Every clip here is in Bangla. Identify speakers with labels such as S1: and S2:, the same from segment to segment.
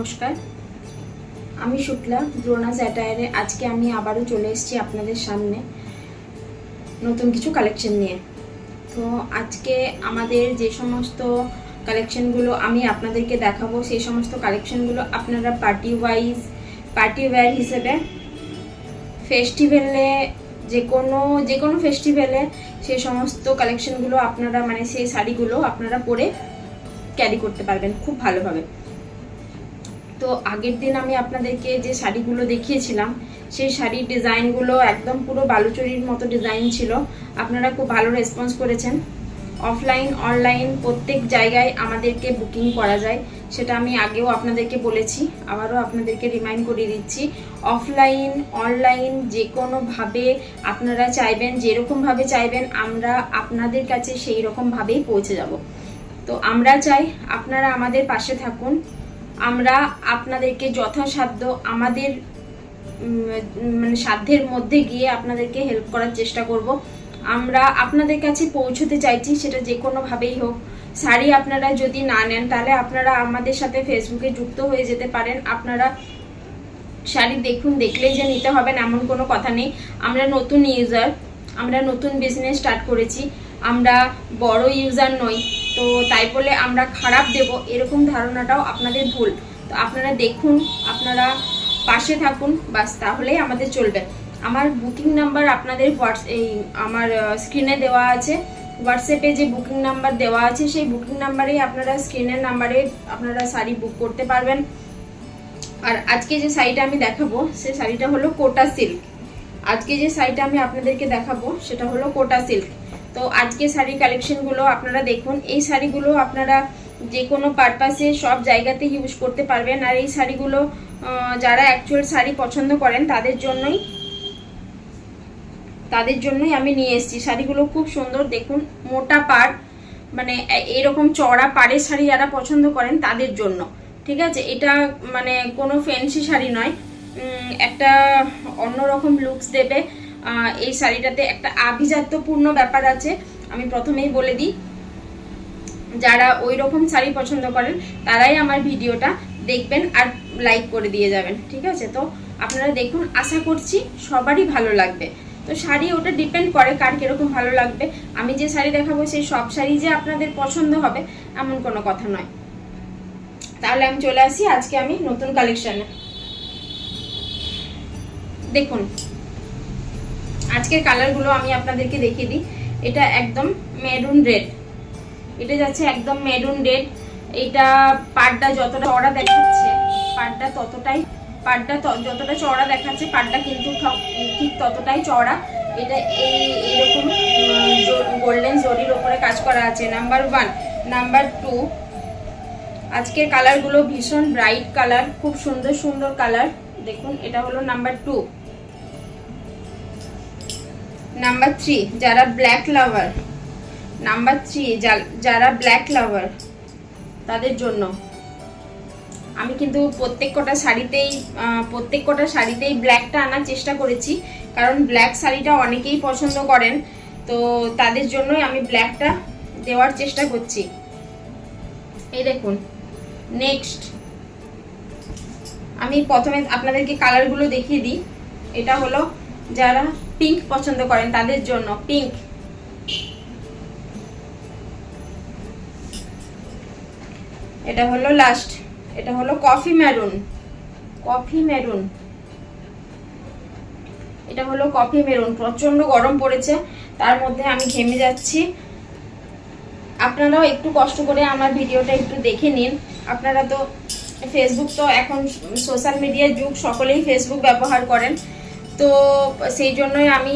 S1: নমস্কার। আমি শুক্লা দ্রোনাস অ্যাটায়ারে আজকে আমি আবারও চলে এসেছি আপনাদের সামনে নতুন কিছু কালেকশন নিয়ে। তো আজকে আমাদের যে সমস্ত কালেকশনগুলো আমি আপনাদেরকে দেখাবো, সেই সমস্ত কালেকশনগুলো আপনারা পার্টি ওয়াইজ পার্টি ওয়্যার হিসেবে ফেস্টিভ্যালে যে কোনো যে কোনো ফেস্টিভ্যালে সেই সমস্ত কালেকশনগুলো আপনারা মানে সেই শাড়িগুলো আপনারা পরে ক্যারি করতে পারবেন খুব ভালোভাবে। তো আগের দিন আমি আপনাদেরকে যে শাড়িগুলো দেখিয়েছিলাম, সেই শাড়ির ডিজাইনগুলো একদম পুরো বালুচরির মতো ডিজাইন ছিল। আপনারা খুব ভালো রেসপন্স করেছেন। অফলাইন অনলাইন প্রত্যেক জায়গায় আমাদেরকে বুকিং করা যায়। সেটা আমি আগেও আপনাদেরকে বলেছি, আবারও আপনাদেরকে রিমাইন্ড করিয়ে দিচ্ছি। অফলাইন অনলাইন যে কোনোভাবে আপনারা চাইবেন, যেরকমভাবে চাইবেন, আমরা আপনাদের কাছে সেই রকমভাবেই পৌঁছে যাব। তো আমরা চাই আপনারা আমাদের পাশে থাকুন। আমরা আপনাদেরকে যথাসাধ্য আমাদের মানে সাধ্যের মধ্যে গিয়ে আপনাদেরকে হেল্প করার চেষ্টা করব। আমরা আপনাদের কাছে পৌঁছতে চাইছি, সেটা যে কোনোভাবেই হোক। শাড়ি আপনারা যদি না নেন, তাহলে আপনারা আমাদের সাথে ফেসবুকে যুক্ত হয়ে যেতে পারেন। আপনারা শাড়ি দেখুন, দেখলেই যে নিতে হবেন এমন কোনো কথা নেই। আমরা নতুন ইউজার আমরা নতুন বিজনেস স্টার্ট করেছি। আমরা বড় ইউজার নই, তো তাই বলে আমরা খারাপ দেব, এরকম ধারণাটাও আপনাদের ভুল। তো আপনারা দেখুন, আপনারা পাশে থাকুন, বাস তাহলেই আমাদের চলবে। আমার বুকিং নাম্বার আপনাদের হোয়াটস এই আমার স্ক্রিনে দেওয়া আছে। হোয়াটসঅ্যাপে যে বুকিং নাম্বার দেওয়া আছে, সেই বুকিং নাম্বারেই আপনারা স্ক্রিনের নাম্বারে আপনারা শাড়ি বুক করতে পারবেন। আর আজকে যে শাড়িটা আমি দেখাবো, সেই শাড়িটা হলো কোটা সিল্ক আজকে যে শাড়িটা আমি আপনাদেরকে দেখাবো, সেটা হলো কোটা সিল্ক তো আজকে শাড়ি কালেকশনগুলো আপনারা দেখুন। এই শাড়িগুলো আপনারা যে কোনো পারপাসে সব জায়গাতে ইউজ করতে পারবেন। আর এই শাড়িগুলো যারা অ্যাকচুয়াল শাড়ি পছন্দ করেন, তাদের জন্যই তাদের জন্যই আমি নিয়ে এসেছি। শাড়িগুলো খুব সুন্দর, দেখুন, মোটা পাড় মানে এরকম চড়া পাড়ের শাড়ি যারা পছন্দ করেন, তাদের জন্য। ঠিক আছে? এটা মানে কোনো ফ্যান্সি শাড়ি নয়। একটা অন্যরকম লুকস দেবে। এই শাড়িটাতে একটা আভিজাত্যপূর্ণ ব্যাপার আছে। আমি প্রথমেই বলে দিই, যারা ওই রকম শাড়ি পছন্দ করেন, তারাই আমার ভিডিওটা দেখবেন আর লাইক করে দিয়ে যাবেন, ঠিক আছে? তো আপনারা দেখুন, আশা করছি সবারই ভালো লাগবে। তো শাড়ি ওটা ডিপেন্ড করে কার কীরকম ভালো লাগবে। আমি যে শাড়ি দেখাবো, সেই সব শাড়ি যে আপনাদের পছন্দ হবে, এমন কোনো কথা নয়। তাহলে আমি চলে আসি, আজকে আমি নতুন কালেকশনে দেখুন আজকের কালারগুলো আমি আপনাদেরকে দেখিয়ে দিই। এটা একদম মেরুন রেড এটা যাচ্ছে একদম মেরুন রেড এটা পাড়টা যতটা চড়া দেখাচ্ছে, পাড়টা ততটাই, পাড়টা ত- যতটা চড়া দেখাচ্ছে, পাড়টা কিন্তু ঠিক ততটাই চড়া। এটা এই, এরকম গোল্ডেন জরির ওপরে কাজ করা আছে। নাম্বার ওয়ান নাম্বার টু আজকের কালারগুলো ভীষণ ব্রাইট কালার খুব সুন্দর সুন্দর কালার দেখুন, এটা হলো নাম্বার টু নাম্বার থ্রি যারা ব্ল্যাক লাভার নাম্বার থ্রি যারা ব্ল্যাক লাভার তাদের জন্য। আমি কিন্তু প্রত্যেক কটা শাড়িতেই প্রত্যেক কটা শাড়িতেই ব্ল্যাকটা আনার চেষ্টা করেছি, কারণ ব্ল্যাক শাড়িটা অনেকেই পছন্দ করেন। তো তাদের জন্যই আমি ব্ল্যাকটা দেওয়ার চেষ্টা করছি। এই দেখুন নেক্সট আমি প্রথমে আপনাদেরকে কালারগুলো দেখিয়ে দিই। এটা হলো যারা পিঙ্ক পছন্দ করেন তাদের জন্য পিঙ্ক এটা হলো লাস্ট এটা হলো কফি মেরুন কফি মেরুন এটা হলো কফি মেরুন প্রচণ্ড গরম পড়েছে, তার মধ্যে আমি ঘেমে যাচ্ছি। আপনারাও একটু কষ্ট করে আমার ভিডিওটা একটু দেখে নিন। আপনারা তো ফেসবুক তো এখন সোশ্যাল মিডিয়ার যুগ, সকলেই ফেসবুক ব্যবহার করেন। তো সেই জন্যই আমি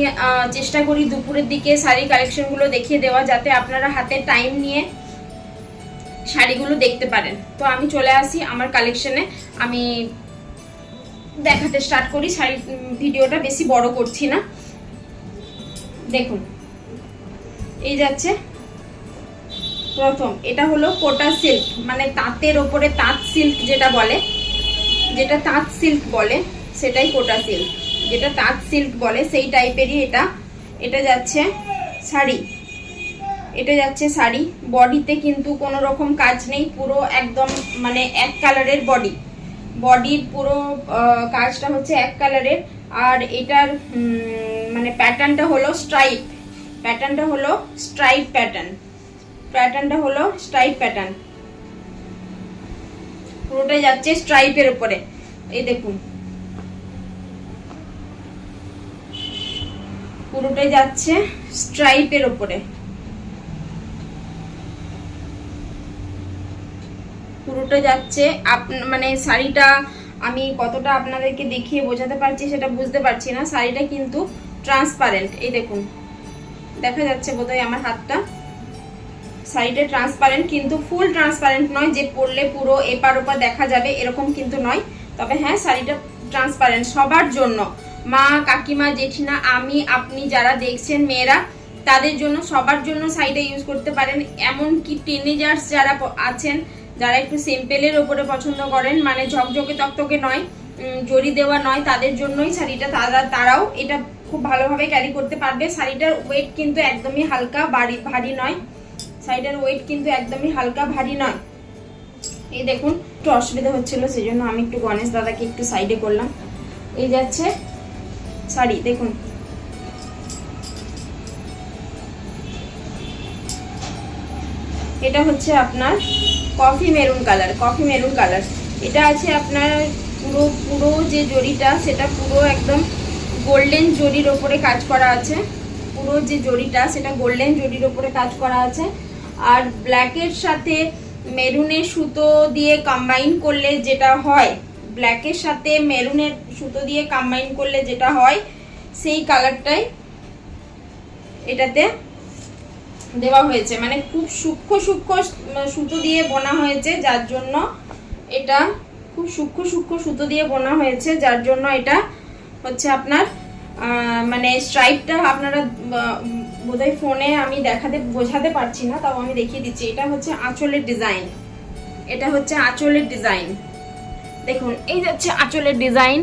S1: চেষ্টা করি দুপুরের দিকে শাড়ি কালেকশনগুলো দেখিয়ে দেওয়া যাতে আপনারা হাতে টাইম নিয়ে শাড়িগুলো দেখতে পারেন। তো আমি চলে আসি আমার কালেকশনে আমি দেখাতে স্টার্ট করি শাড়ি ভিডিওটা বেশি বড় করছি না। দেখুন, এই যাচ্ছে প্রথম। এটা হলো কোটা সিল্ক মানে তাঁতের ওপরে তাঁত সিল্ক যেটা বলে, যেটা তাঁত সিল্ক বলে, সেটাই কোটা সিল্ক যেটা তাঁত সিল্ক বলে, সেই টাইপেরই এটা। এটা যাচ্ছে শাড়ি। এটা যাচ্ছে শাড়ি। বডিতে কিন্তু কোনো রকম কাজ নেই, পুরো একদম মানে এক কালারের বডি বডির পুরো কাজটা হচ্ছে এক কালারের আর এটার মানে প্যাটার্নটা হলো স্ট্রাইপ প্যাটার্নটা হলো স্ট্রাইপ প্যাটার্ন প্যাটার্নটা হলো স্ট্রাইপ প্যাটার্ন পুরোটাই যাচ্ছে স্ট্রাইপের উপরে। এই দেখুন। পুরোটাই যাচ্ছে স্ট্রাইপের উপরে পুরোটা যাচ্ছে মানে শাড়িটা আমি কতটা আপনাদেরকে দেখিয়ে বোঝাতে পারছি সেটা বুঝতে পারছি না। শাড়িটা কিন্তু ট্রান্সপারেন্ট এই দেখুন। দেখা যাচ্ছে বোধহয় আমার হাতটা। শাড়িটা ট্রান্সপারেন্ট কিন্তু ফুল ট্রান্সপারেন্ট নয়, যে পরলে পুরো এপার ওপার দেখা যাবে এরকম কিন্তু নয়। তবে হ্যাঁ শাড়িটা ট্রান্সপারেন্ট সবার জন্য। মা, কাকিমা জেঠিনা আমি, আপনি যারা দেখছেন, মেয়েরা, তাদের জন্য, সবার জন্য শাড়িটা ইউজ করতে পারেন। এমনকি টিনেজার্স যারা আছেন, যারা একটু সিম্পলের ওপরে পছন্দ করেন মানে ঝকঝকে তকতকে নয় জরি দেওয়া নয়, তাদের জন্যই শাড়িটা তারা, তারাও এটা খুব ভালোভাবে ক্যারি করতে পারবে। শাড়িটার ওয়েট কিন্তু একদমই হালকা ভারী ভারী নয়। শাড়িটার ওয়েট কিন্তু একদমই হালকা, ভারী নয়। এই দেখুন, একটু অসুবিধা হচ্ছিল সেই জন্য আমি একটু গণেশ দাদাকে একটু সাইডে করলাম। এই যাচ্ছে শাড়ি দেখুন। এটা হচ্ছে আপনার coffee maroon colour coffee maroon colour এটা আছে আপনার পুরো পুরো যে জরিটা সেটা পুরো একদম গোল্ডেন জরির ওপরে কাজ করা আছে। পুরো যে জরিটা সেটা গোল্ডেন জরির ওপরে কাজ করা আছে। আর ব্ল্যাকের সাথে মেরুনের সুতো দিয়ে কম্বাইন করলে যেটা হয় ব্ল্যাকের সাথে মেরুনের সুতো দিয়ে কম্বাইন করলে যেটা হয়, সেই কালারটাই এটাতে দেওয়া হয়েছে। মানে খুব সূক্ষ্ম সূক্ষ্ম সুতো দিয়ে বোনা হয়েছে, যার জন্য এটা খুব সূক্ষ্ম সূক্ষ্ম সুতো দিয়ে বোনা হয়েছে, যার জন্য এটা হচ্ছে আপনার মানে স্ট্রাইপটা আপনারা বোধহয় ফোনে আমি দেখাতে, বোঝাতে পারছি না, তাও আমি দেখিয়ে দিচ্ছি। এটা হচ্ছে আঁচলের ডিজাইন এটা হচ্ছে আঁচলের ডিজাইন দেখুন, এই যাচ্ছে আঁচলের ডিজাইন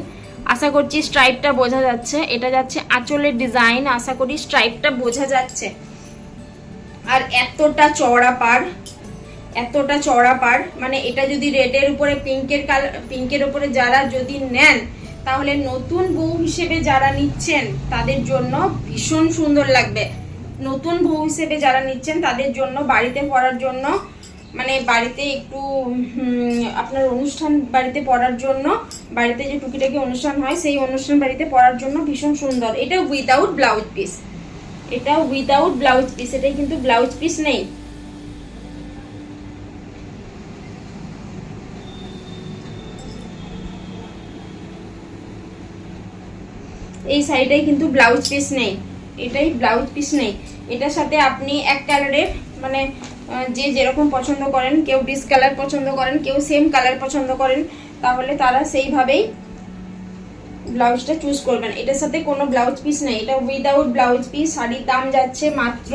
S1: আশা করছি স্ট্রাইপটা বোঝা যাচ্ছে। এটা যাচ্ছে আঁচলের ডিজাইন আশা করি স্ট্রাইপটা বোঝা যাচ্ছে। আর এতটা চওড়া পার এতটা চওড়া পার মানে এটা যদি রেডের উপরে পিঙ্কের কালার পিঙ্কের উপরে যারা যদি নেন, তাহলে নতুন বউ হিসেবে যারা নিচ্ছেন, তাদের জন্য ভীষণ সুন্দর লাগবে। নতুন বউ হিসেবে যারা নিচ্ছেন, তাদের জন্য, বাড়িতে পড়ার জন্য মানে বাড়িতে একটু আপনার অনুষ্ঠান বাড়িতে পড়ার জন্য, বাড়িতে যে টুকিটাকি অনুষ্ঠান হয়, সেই অনুষ্ঠান বাড়িতে পড়ার জন্য ভীষণ সুন্দর। এটা উইদাউট ব্লাউজ পিস এটা উইদাউট ব্লাউজ পিস এটাই কিন্তু ব্লাউজ পিস নেই। এই শাড়িটাই কিন্তু ব্লাউজ পিস নেই। এটাই ব্লাউজ পিস নেই। এটার সাথে আপনি এক কালারের মানে যে যেরকম পছন্দ করেন, কেউ ডিস কালার পছন্দ করেন, কেউ সেম কালার পছন্দ করেন, তাহলে তারা সেইভাবেই ব্লাউজটা চুজ করবেন। এটার সাথে কোনো ব্লাউজ পিস নেই। এটা উইদাউট ব্লাউজ পিস শাড়ির দাম যাচ্ছে মাত্র,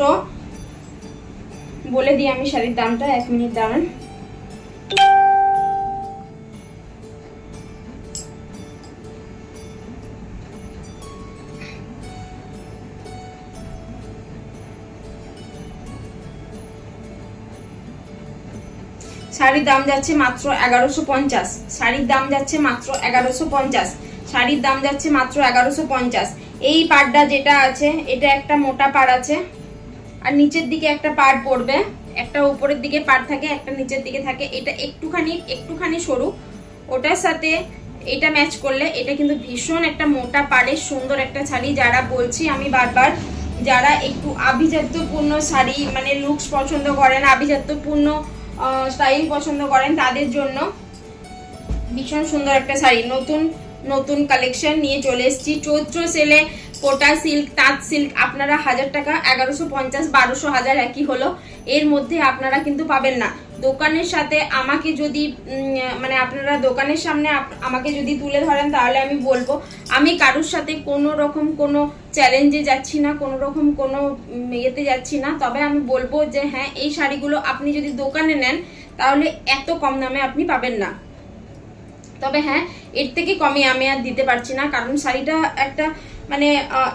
S1: বলে দিই আমি শাড়ির দামটা, এক মিনিট দাঁড়ান। শাড়ির দাম যাচ্ছে মাত্র এগারোশো পঞ্চাশ। শাড়ির দাম যাচ্ছে মাত্র এগারোশো পঞ্চাশ। শাড়ির দাম যাচ্ছে মাত্র এগারোশো পঞ্চাশ। এই পাড়টা যেটা আছে, এটা একটা মোটা পাড় আছে। আর নিচের দিকে একটা পাড় পড়বে। একটা উপরের দিকে পাড় থাকে, একটা নিচের দিকে থাকে। এটা একটুখানি একটুখানি সরু। ওটার সাথে এটা ম্যাচ করলে এটা কিন্তু ভীষণ একটা মোটা পাড়ের সুন্দর একটা শাড়ি। যারা বলছি আমি বারবার, যারা একটু আভিজাত্যপূর্ণ শাড়ি মানে লুকস পছন্দ করেন, আভিজাত্যপূর্ণ স্টাইল পছন্দ করেন তাদের জন্য। ভীষণ সুন্দর একটা শাড়ি। নতুন নতুন কালেকশন নিয়ে চলে এসেছি। চৈত্র সেলে কোটা সিল্ক তাঁত সিল্ক আপনারা হাজার টাকা, এগারোশো পঞ্চাশ, বারোশো হাজার একই হলো। এর মধ্যে আপনারা কিন্তু পাবেন না। দোকানের সাথে আমাকে যদি মানে আপনারা দোকানের সামনে আমাকে যদি তুলে ধরেন, তাহলে আমি বলব, আমি কারোর সাথে কোনো রকম কোনো চ্যালেঞ্জে যাচ্ছি না, কোনো রকম কোনো ইয়েতে যাচ্ছি না। তবে আমি বলব যে হ্যাঁ এই শাড়িগুলো আপনি যদি দোকানে নেন, তাহলে এত কম দামে আপনি পাবেন না। তবে হ্যাঁ এর থেকে কমে আমি আর দিতে পারছি না, কারণ শাড়িটা একটা মানে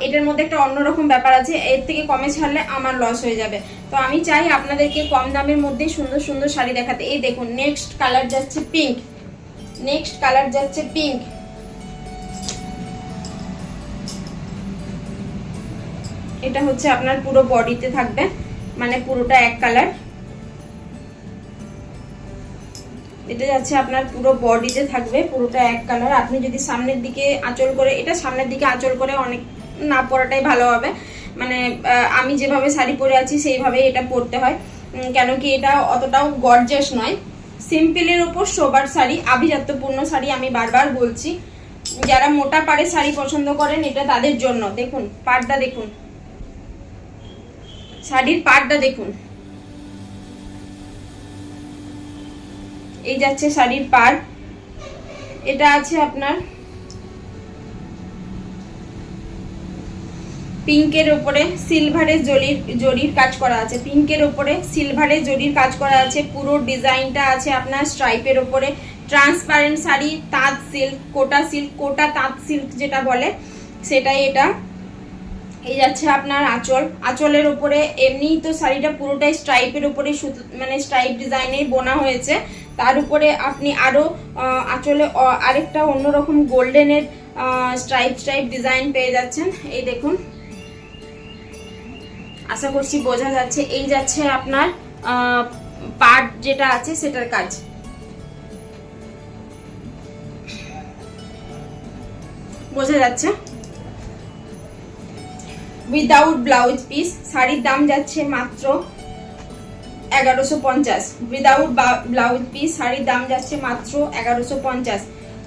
S1: এটার মধ্যে একটা অন্যরকম ব্যাপার আছে, এর থেকে কমে ছাড়লে আমার লস হয়ে যাবে। তো আমি চাই আপনাদেরকে কম দামের মধ্যেই সুন্দর সুন্দর শাড়ি দেখাতে। এই দেখুন নেক্সট কালার যাচ্ছে পিঙ্ক নেক্সট কালার যাচ্ছে পিঙ্ক এটা হচ্ছে আপনার পুরো বডিতে থাকবে মানে পুরোটা এক কালার এটা যাচ্ছে আপনার পুরো বডিতে থাকবে, পুরোটা এক কালার আপনি যদি সামনের দিকে আঁচল করে, এটা সামনের দিকে আঁচল করে অনেক না পরাটাই ভালো হবে। মানে আমি যেভাবে শাড়ি পরে আছি, সেইভাবেই এটা পরতে হয়। কেন কি এটা অতটাও গর্জাস নয়। সিম্পলের ওপর সোবার শাড়ি, আভিজাত্যপূর্ণ শাড়ি আমি বারবার বলছি। যারা মোটা পাড়ে শাড়ি পছন্দ করেন, এটা তাদের জন্য। দেখুন, পাড়টা দেখুন। শাড়ির পাড়টা দেখুন। এই যাচ্ছে শাড়ির পাড়। এটা আছে আপনার পিঙ্কের উপরে সিলভারের জরির জরির কাজ করা আছে। পিঙ্কের উপরে সিলভারের জরির কাজ করা আছে। পুরো ডিজাইনটা আছে আপনার স্ট্রাইপের উপরে ট্রান্সপারেন্ট শাড়ি, তাঁত সিল্ক, কোটা সিল্ক, কোটা তাঁত সিল্ক যেটা বলে, সেটাই এটা। এই যাচ্ছে আপনার আঁচল। আঁচলের উপরে এমনিই তো শাড়িটা পুরোটাই স্ট্রাইপের সুতো মানে স্ট্রাইপ ডিজাইনেই বোনা হয়েছে। তার উপরে আপনি আরও আঁচলে আরেকটা অন্যরকম গোল্ডেনের স্ট্রাইপ স্ট্রাইপ ডিজাইন পেয়ে যাচ্ছেন। এই দেখুন। আশা করছি বোঝা যাচ্ছে। এই যাচ্ছে আপনার পার্ট যেটা আছে সেটার কাজ। বোঝা যাচ্ছে? উইদাউট ব্লাউজ পিস শাড়ির দাম যাচ্ছে মাত্র এগারোশো পঞ্চাশ। উইদাউট ব্লাউজ পিস শাড়ির দাম যাচ্ছে মাত্র এগারোশো পঞ্চাশ।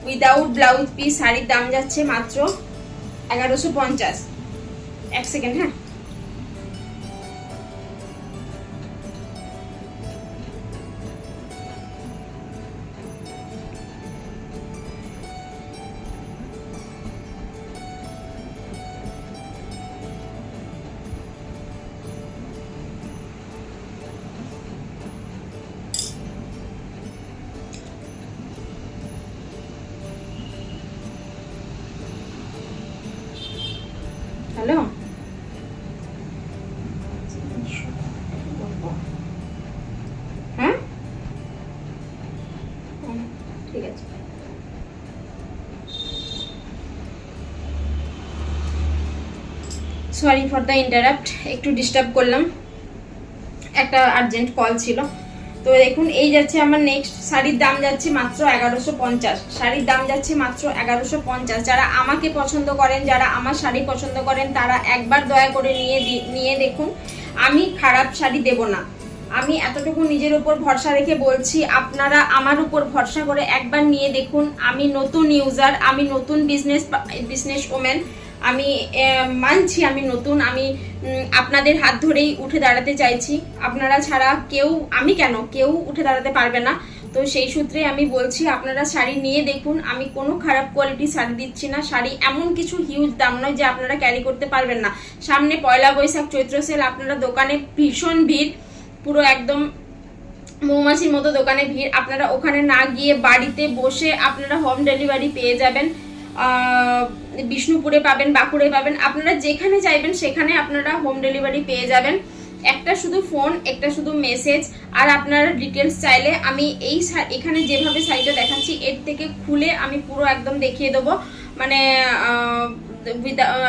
S1: উইদাউট ব্লাউজ পিস শাড়ির দাম যাচ্ছে মাত্র এগারোশো পঞ্চাশ। এক সেকেন্ড হ্যাঁ? সরি ফর দ্য ইন্টারাপ্ট একটু ডিস্টার্ব করলাম। একটা আর্জেন্ট কল ছিল। তো দেখুন, এই যাচ্ছে আমার নেক্সট শাড়ির দাম যাচ্ছে মাত্র এগারোশো পঞ্চাশ। শাড়ির দাম যাচ্ছে মাত্র এগারোশো পঞ্চাশ। যারা আমাকে পছন্দ করেন, যারা আমার শাড়ি পছন্দ করেন, তারা একবার দয়া করে নিয়ে নিয়ে দেখুন। আমি খারাপ শাড়ি দেব না। আমি এতটুকু নিজের উপর ভরসা রেখে বলছি, আপনারা আমার উপর ভরসা করে একবার নিয়ে দেখুন। আমি নতুন ইউজার আমি নতুন বিজনেস বিজনেস ওম্যান আমি মানছি, আমি নতুন, আমি আপনাদের হাত ধরেই উঠে দাঁড়াতে চাইছি। আপনারা ছাড়া কেউ, আমি কেন? কেউ উঠে দাঁড়াতে পারবে না। তো সেই সূত্রে আমি বলছি, আপনারা শাড়ি নিয়ে দেখুন। আমি কোনো খারাপ কোয়ালিটি শাড়ি দিচ্ছি না। শাড়ি এমন কিছু হিউজ দাম নয় যে আপনারা ক্যারি করতে পারবেন না। সামনে পয়লা বৈশাখ চৈত্র সেল আপনারা দোকানে ভীষণ ভিড়। পুরো একদম মৌমাছির মতো দোকানে ভিড়। আপনারা ওখানে না গিয়ে বাড়িতে বসে আপনারা হোম ডেলিভারি পেয়ে যাবেন। বিষ্ণুপুরে পাবেন বাঁকুড়ে পাবেন। আপনারা যেখানে চাইবেন, সেখানে আপনারা হোম ডেলিভারি পেয়ে যাবেন। একটা শুধু ফোন একটা শুধু মেসেজ আর আপনারা ডিটেলস চাইলে আমি এই এখানে যেভাবে শাড়িটা দেখাচ্ছি, এর থেকে খুলে আমি পুরো একদম দেখিয়ে দেবো। মানে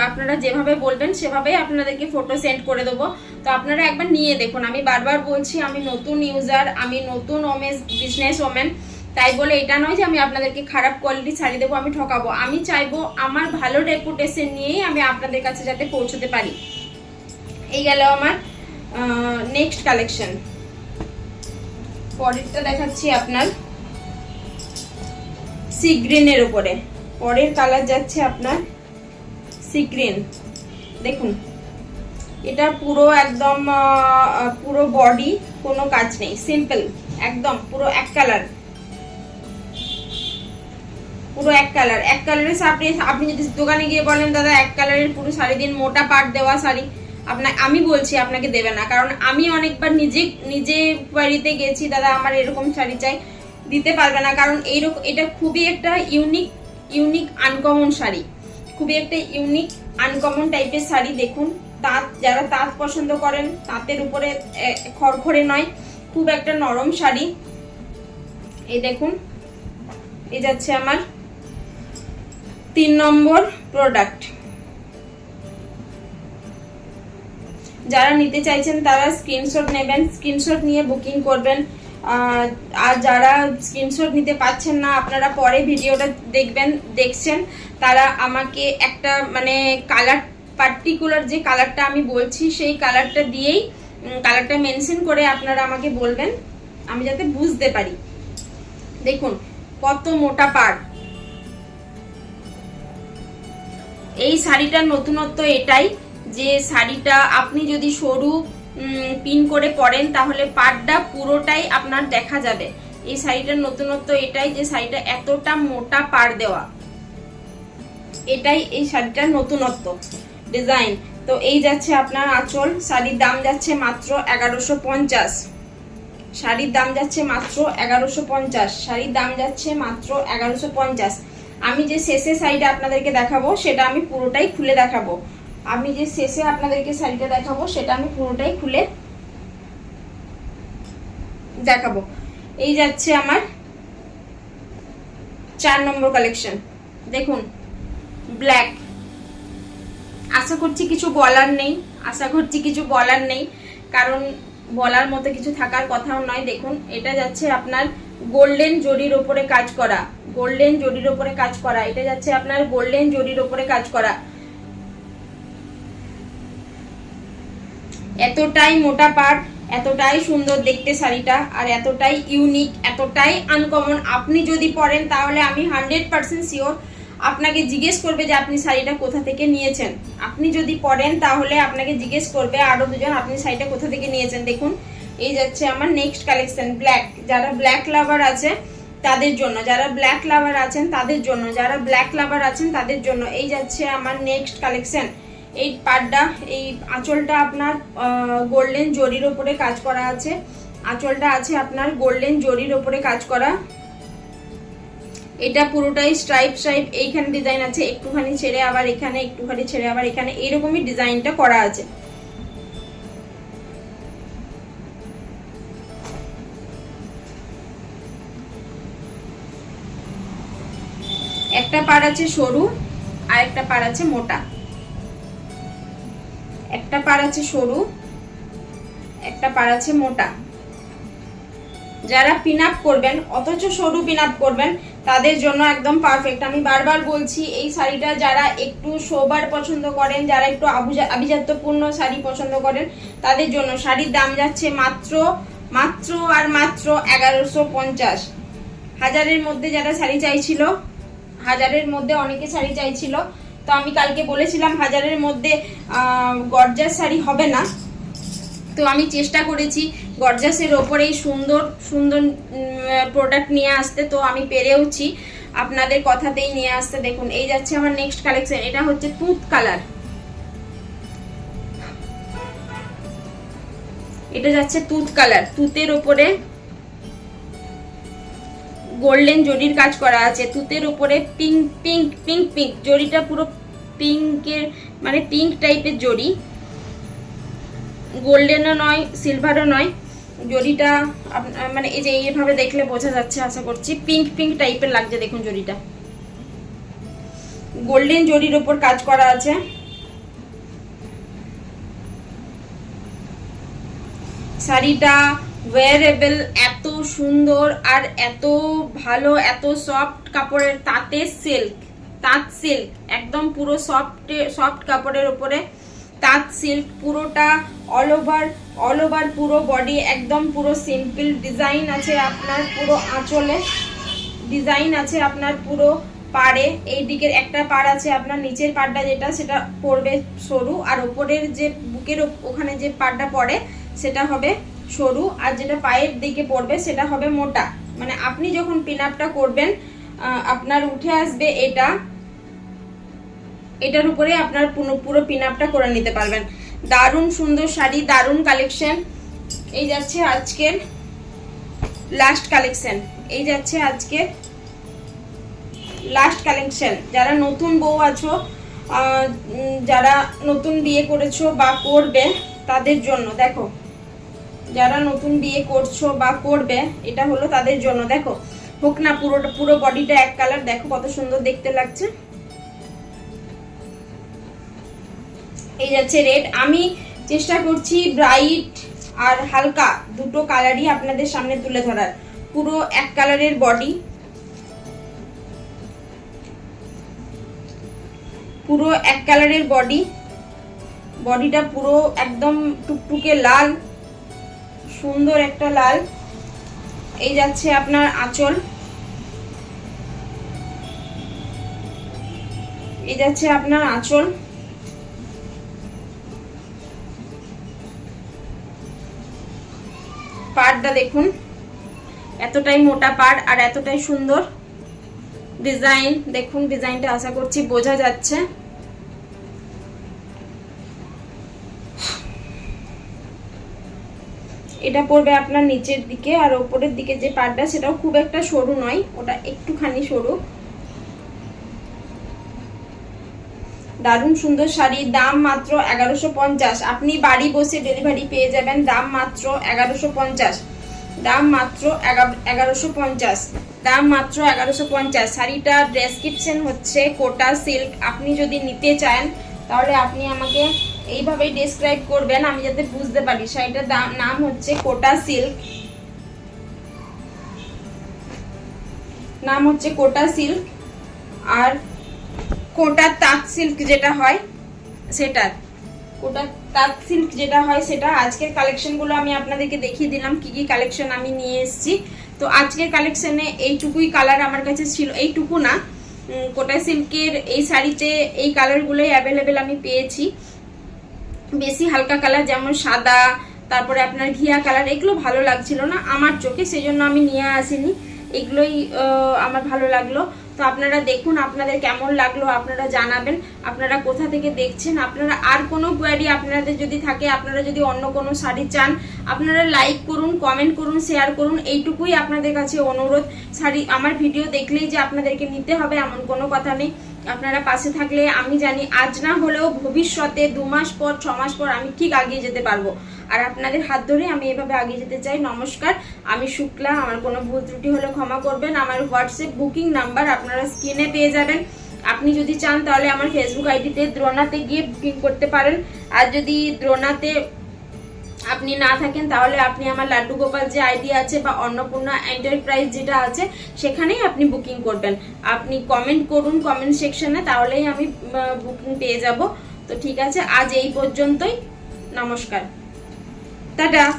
S1: আপনারা যেভাবে বলবেন, সেভাবেই আপনাদেরকে ফটো সেন্ড করে দেবো। তো আপনারা একবার নিয়ে দেখুন। আমি বারবার বলছি, আমি নতুন ইউজার আমি নতুন ওমেস বিজনেস ওমেন তাই বলে এটা নয় যে আমি আপনাদেরকে খারাপ কোয়ালিটি শাড়ি দেবো, আমি ঠকাবো। আমি চাইব আমার ভালো রেপুটেশন নিয়েই আমি আপনাদের কাছে যাতে পৌঁছতে পারি। এই গেল আমার নেক্সট কালেকশন পরেরটা দেখাচ্ছি আপনার। সি গ্রিনের উপরে। পরের কালার যাচ্ছে আপনার সি গ্রিন দেখুন, এটা পুরো একদম পুরো বডি কোনো কাজ নেই। সিম্পল একদম পুরো এক কালার পুরো এক কালার। এক কালারের আপনি আপনি যদি দোকানে গিয়ে বলেন, দাদা, এক কালারের পুরো শাড়ি দিন, মোটা পাট দেওয়া শাড়ি। আপনার আমি বলছি আপনাকে দেবে না। কারণ আমি অনেকবার নিজে নিজে বাড়িতে গেছি, দাদা, আমার এরকম শাড়ি চাই। দিতে পারবে না। কারণ এইরকম এটা খুবই একটা ইউনিক ইউনিক আনকমন শাড়ি। খুবই একটা ইউনিক আনকমন টাইপের শাড়ি দেখুন। তাঁত, যারা তাঁত পছন্দ করেন, তাঁতের উপরে খড়খড়ে নয়, খুব একটা নরম শাড়ি। এই দেখুন, এই যাচ্ছে আমার তিন নম্বর প্রোডাক্ট যারা নিতে চাইছেন তারা স্ক্রিনশট নেবেন স্ক্রিনশট নিয়ে বুকিং করবেন। আর যারা স্ক্রিনশট নিতে পাচ্ছেন না, আপনারা পরে ভিডিওটা দেখবেন, দেখছেন। তারা আমাকে একটা মানে কালার পার্টিকুলার যে কালারটা আমি বলছি, সেই কালারটা দিয়েই কালারটা মেনশন করে আপনারা আমাকে বলবেন। আমি যাতে বুঝতে পারি। দেখুন, কত মোটা পাড় এই শাড়িটার নতুনত্ব এটাই যে শাড়িটা আপনি যদি সরু পিন করে পরেন তাহলে পাড়টা পুরোটাই আপনার দেখা যাবে। এই শাড়িটার নতুনত্ব এটাই যে শাড়িটা এতটা মোটা পাড় দেওয়া। এটাই এই শাড়িটার নতুনত্ব ডিজাইন। তো এই যাচ্ছে আপনার আঁচল। শাড়ির দাম যাচ্ছে মাত্র এগারোশো পঞ্চাশ। শাড়ির দাম যাচ্ছে মাত্র এগারোশো পঞ্চাশ। শাড়ির দাম যাচ্ছে মাত্র এগারোশো পঞ্চাশ। আমি যে শেষে শাড়িটা আপনাদেরকে দেখাবো, সেটা আমি পুরোটাই খুলে দেখাবো। আমি যে শেষে আপনাদেরকে শাড়িটা দেখাবো, সেটা আমি পুরোটাই খুলে দেখাবো। এই যাচ্ছে আমার চার নম্বর কালেকশন দেখুন ব্ল্যাক আশা করছি কিছু বলার নেই, আশা করছি কিছু বলার নেই, কারণ বলার মতো কিছু থাকার কথাও নয়। দেখুন, এটা যাচ্ছে আপনার গোল্ডেন জরির ওপরে কাজ করা। গোল্ডেন জরির ওপরে কাজ করা, এটা যাচ্ছে আপনার গোল্ডেন জরির ওপরে কাজ করা। এতটাই মোটা পাট এতটাই সুন্দর দেখতে শাড়িটা, আর এতটাই ইউনিক এতটাই আনকমন আপনি যদি পরেন, তাহলে আমি হান্ড্রেড পার্সেন্ট শিওর আপনাকে জিজ্ঞেস করবে যে আপনি শাড়িটা কোথা থেকে নিয়েছেন। আপনি যদি পরেন, তাহলে আপনাকে জিজ্ঞেস করবে আরও দুজন আপনি শাড়িটা কোথা থেকে নিয়েছেন। দেখুন, এই যাচ্ছে আমার নেক্সট কালেকশন ব্ল্যাক যারা ব্ল্যাক লাভার আছে তাদের জন্য, যারা ব্ল্যাক লাভার আছেন তাদের জন্য, যারা ব্ল্যাক লাভার আছেন তাদের জন্য। এই যাচ্ছে আমার নেক্সট কালেকশন এই পাড়টা, এই আঁচলটা আপনার গোল্ডেন জরির ওপরে কাজ করা আছে। আঁচলটা আছে আপনার গোল্ডেন জরির ওপরে কাজ করা। এটা পুরোটাই স্ট্রাইপ স্ট্রাইপ এইখানে ডিজাইন আছে। একটুখানি ছেড়ে আবার এখানে, একটুখানি ছেড়ে আবার এখানে। এইরকমই ডিজাইনটা করা আছে। পাড় আছে সরু আর একটা পাড় আছে মোটা। একটা পাড় আছে সরু, একটা পাড় আছে মোটা। যারা পিন করবেন, অথচ সরু পিন করবেন, তাদের জন্য একদম পারফেক্ট আমি বারবার বলছি, এই শাড়িটা যারা একটু সোবার পছন্দ করেন, যারা একটু আভিজাত্যপূর্ণ শাড়ি পছন্দ করেন, তাদের জন্য শাড়ির দাম যাচ্ছে মাত্র মাত্র আর মাত্র এগারোশো পঞ্চাশ। হাজারের মধ্যে যারা শাড়ি চাইছিল হাজারের মধ্যে অনেকে শাড়ি চাইছিল। তো আমি কালকে বলেছিলাম হাজারের মধ্যে গর্জার শাড়ি হবে না। তো আমি চেষ্টা করেছি গর্জাসের ওপরেই সুন্দর সুন্দর প্রোডাক্ট নিয়ে আসতে। তো আমি পেরেওছি। আপনাদের কথাতেই নিয়ে আসতে। দেখুন, এই যাচ্ছে আমার নেক্সট কালেকশন এটা হচ্ছে তুঁত কালার এটা যাচ্ছে তুঁত কালার তুতের ওপরে গোল্ডেন কাজ করা আছে, তুতের উপরে পিঙ্ক পিঙ্ক পিঙ্ক পিঙ্ক জরিটা পুরো পিঙ্কের মানে পিঙ্ক টাইপের জরি। গোল্ডেনও নয় সিলভারও নয় আপ- মানে এই যে এইভাবে দেখলে বোঝা যাচ্ছে, আশা করছি। পিঙ্ক পিঙ্ক টাইপের লাগছে, দেখুন জরিটা। গোল্ডেন জরির ওপর কাজ করা আছে। শাড়িটা ওয়ারেবল এত সুন্দর আর এত ভালো, এত সফট কাপড়ের, তাঁতে সিল্ক তাঁত সিল্ক একদম পুরো সফট সফট কাপড়ের উপরে তাঁত সিল্ক পুরোটা অল ওভার অল ওভার পুরো বডি একদম পুরো সিম্পল ডিজাইন আছে আপনার পুরো আঁচলে ডিজাইন আছে আপনার পুরো পাড়ে, এই দিকের একটা পাড় আছে আপনার নিচের পাড়টা যেটা, সেটা পড়বে সরু আর ওপরের যে বুকের ওখানে যে পাড়টা পড়ে, সেটা হবে সরু আর যেটা পায়ের দিকে পড়বে সেটা হবে মোটা। মানে আপনি যখন পিন আপটা করবেন আপনার উঠে আসবে এটা। এটার উপরে আপনার পুরো পিন আপটা করে নিতে পারবেন। দারুণ সুন্দর শাড়ি, দারুণ কালেকশন এই যাচ্ছে আজকের লাস্ট কালেকশন এই যাচ্ছে আজকে লাস্ট কালেকশন যারা নতুন বউ আছো যারা নতুন বিয়ে করেছ বা করবে তাদের জন্য। দেখো যারা নতুন বিয়ে করছ বা করবে, এটা হলো তাদের জন্য। দেখো, হোক না পুরোটা পুরো বডিটা এক কালার দেখো কত সুন্দর দেখতে লাগছে। এই যাচ্ছে রেড আমি চেষ্টা করছি ব্রাইট আর হালকা দুটো কালারই আপনাদের সামনে তুলে ধরার। পুরো এক কালারের বডি পুরো এক কালারের বডি বডিটা পুরো একদম টুকটুকে লাল। সুন্দর একটা লাল। এই যাচ্ছে আপনার আঁচল। এই যাচ্ছে আপনার আঁচল। পাড়টা দেখুন। এতটাই মোটা পাড় আর এতটাই সুন্দর। ডিজাইন, দেখুন ডিজাইনটা আশা করছি বোঝা যাচ্ছে। এটা পড়বে আপনার নিচের দিকে আর ওপরের দিকে যে পাড়টা, সেটাও খুব একটা সরু নয়, ওটা একটুখানি সরু। দারুণ সুন্দর শাড়ি, দাম মাত্র এগারোশো পঞ্চাশ। আপনি বাড়ি বসে ডেলিভারি পেয়ে যাবেন, দাম মাত্র এগারোশো পঞ্চাশ। দাম মাত্র এগারোশো পঞ্চাশ। দাম মাত্র এগারোশো পঞ্চাশ। শাড়িটা ডেসক্রিপশন হচ্ছে কোটা সিল্ক আপনি যদি নিতে চান, তাহলে আপনি আমাকে এইভাবেই ডেসক্রাইব করবেন, আমি যাতে বুঝতে পারি। শাড়িটার দাম, নাম হচ্ছে কোটা সিল্ক। নাম হচ্ছে কোটা সিল্ক। আর কোটা তাঁত সিল্ক যেটা হয়, সেটা। কোটা তাঁত সিল্ক যেটা হয়, সেটা। আজকের কালেকশনগুলো আমি আপনাদেরকে দেখিয়ে দিলাম, কি কি কালেকশন আমি নিয়ে এসেছি। তো আজকের কালেকশনে এইটুকুই কালার আমার কাছে ছিল, এইটুকু না। কোটা সিল্কের এই শাড়িতে এই কালারগুলোই অ্যাভেলেবেল আমি পেয়েছি। বেশি হালকা কালার, যেমন সাদা, তারপরে আপনার ঘিয়া কালার, এগুলো ভালো লাগছিল না আমার চোখে সেই জন্য আমি নিয়ে আসিনি। এগুলোই আমার ভালো লাগল। তো আপনারা দেখুন আপনাদের কেমন লাগল, আপনারা জানাবেন। আপনারা কোথা থেকে দেখছেন, আপনারা আর কোনো কোয়ারি আপনাদের যদি থাকে, আপনারা যদি অন্য কোনো শাড়ি চান, আপনারা লাইক করুন কমেন্ট করুন শেয়ার করুন, এইটুকুই আপনাদের কাছে অনুরোধ। শাড়ি, আমার ভিডিও দেখলেই যে আপনাদেরকে নিতে হবে, এমন কোনো কথা নেই। আপনারা পাশে থাকলে আমি জানি, আজ না হলেও ভবিষ্যতে দু মাস পর, ছ মাস পর আমি ঠিক আগিয়ে যেতে পারব। আর আপনাদের হাত ধরে আমি এভাবে আগিয়ে যেতে চাই। নমস্কার, আমি শুক্লা, আমার কোনো ভুল ত্রুটি হলে ক্ষমা করবেন। আমার হোয়াটসঅ্যাপ বুকিং নাম্বার আপনারা স্ক্রিনে পেয়ে যাবেন। আপনি যদি চান তাহলে আমার ফেসবুক আইডিতে দ্রোনাতে গিয়ে বুকিং করতে পারেন। আর যদি দ্রোনাতে আপনি না থাকেন তাহলে আপনি আমার লাড্ডু গোপাল যে আইডি আছে বা অন্নপূর্ণা এন্টারপ্রাইজ যেটা আছে, সেখানেই আপনি বুকিং করবেন। আপনি কমেন্ট করুন কমেন্ট সেকশনে, তাহলেই আমি বুকিং পেয়ে যাব। তো ঠিক আছে, আজ এই পর্যন্তই। নমস্কার। 大哥